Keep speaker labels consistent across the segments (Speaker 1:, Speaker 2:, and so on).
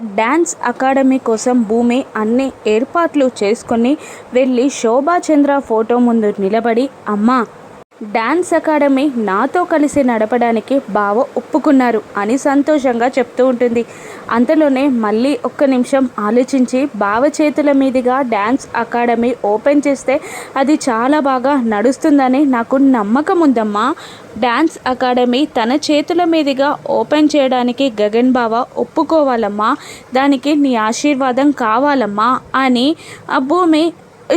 Speaker 1: Dance academy కోసం భూమి అన్ని ఏర్పాట్లు చేసుకొని వెళ్ళి శోభాచంద్ర ఫోటో ముందు నిలబడి అమ్మా డ్యాన్స్ అకాడమీ నాతో కలిసి నడపడానికి బావ ఒప్పుకున్నారు అని సంతోషంగా చెప్తూ ఉంటుంది. అంతలోనే మళ్ళీ ఒక్క నిమిషం ఆలోచించి బావ చేతుల మీదుగా డ్యాన్స్ అకాడమీ ఓపెన్ చేస్తే అది చాలా బాగా నడుస్తుందని నాకు నమ్మకం ఉందమ్మా. డ్యాన్స్ అకాడమీ తన చేతుల మీదుగా ఓపెన్ చేయడానికి గగన్ బావ ఒప్పుకోవాలమ్మా. దానికి నీ ఆశీర్వాదం కావాలమ్మా అని ఆ భూమి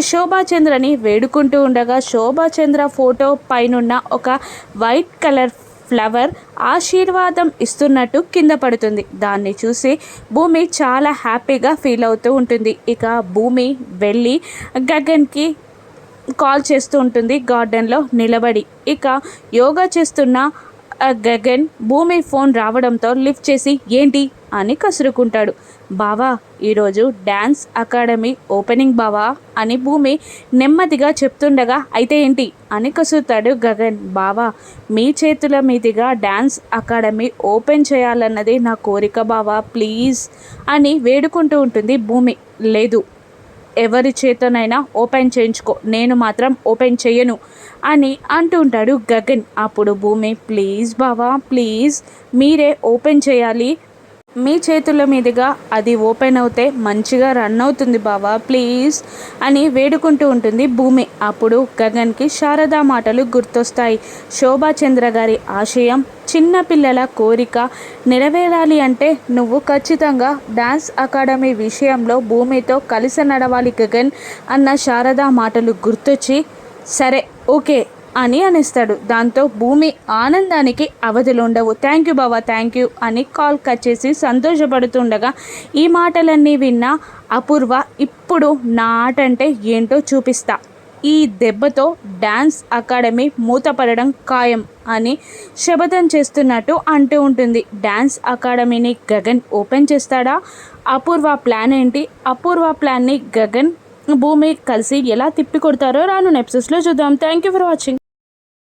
Speaker 1: శోభాచంద్రని వేడుకుంటూ ఉండగా శోభాచంద్ర ఫోటో పైనున్న ఒక వైట్ కలర్ ఫ్లవర్ ఆశీర్వాదం ఇస్తున్నట్టు కింద పడుతుంది. దాన్ని చూసి భూమి చాలా హ్యాపీగా ఫీల్ అవుతూ ఉంటుంది. ఇక భూమి వెళ్ళి గగన్కి కాల్ చేస్తూ ఉంటుంది. గార్డెన్లో నిలబడి ఇక యోగా చేస్తున్న గగన్ భూమి ఫోన్ రావడంతో లిఫ్ట్ చేసి ఏంటి? అని కసురుకుంటాడు. బావా ఈరోజు డ్యాన్స్ అకాడమీ ఓపెనింగ్ బావా? అని భూమి నెమ్మదిగా చెప్తుండగా అయితే ఏంటి? అని కసురుతాడు గగన్. బావా మీ చేతుల మీదుగా డ్యాన్స్ అకాడమీ ఓపెన్ చేయాలన్నది నా కోరిక బావా ప్లీజ్ అని వేడుకుంటూ ఉంటుంది భూమి. లేదు ఎవరి చేతనైనా ఓపెన్ చేయించుకో నేను మాత్రం ఓపెన్ చేయను అని అంటుంటాడు గగన్. అప్పుడు భూమి ప్లీజ్ బావా ప్లీజ్ మీరే ఓపెన్ చేయాలి మీ చేతుల మీదుగా అది ఓపెన్ అవుతే మంచిగా రన్ అవుతుంది బావా ప్లీజ్ అని వేడుకుంటూ ఉంటుంది భూమి. అప్పుడు గగన్కి శారదా మాటలు గుర్తొస్తాయి. శోభాచంద్ర గారి ఆశయం చిన్నపిల్లల కోరిక నెరవేరాలి అంటే నువ్వు ఖచ్చితంగా డాన్స్ అకాడమీ విషయంలో భూమితో కలిసి నడవాలి గగన్ అన్న శారదా మాటలు గుర్తొచ్చి సరే ఓకే. అని అనేస్తాడు. దాంతో భూమి ఆనందానికి అవధులు ఉండవు థ్యాంక్ యూ బావా థ్యాంక్ యూ అని కాల్ కట్ చేసి సంతోషపడుతుండగా ఈ మాటలన్నీ విన్న అపూర్వ ఇప్పుడు నా ఆట అంటే ఏంటో చూపిస్తా. ఈ దెబ్బతో డ్యాన్స్ అకాడమీ మూతపడడం ఖాయం అని శపథం చేస్తున్నట్టు అంటూ ఉంటుంది. డ్యాన్స్ అకాడమీని గగన్ ఓపెన్ చేస్తాడా? అపూర్వ ప్లాన్ ఏంటి? అపూర్వ ప్లాన్ని గగన్ భూమి కలిసి ఎలా తిప్పి కొడతారో రాను ఎపిసోడ్స్లో చూద్దాం. Thank you for watching.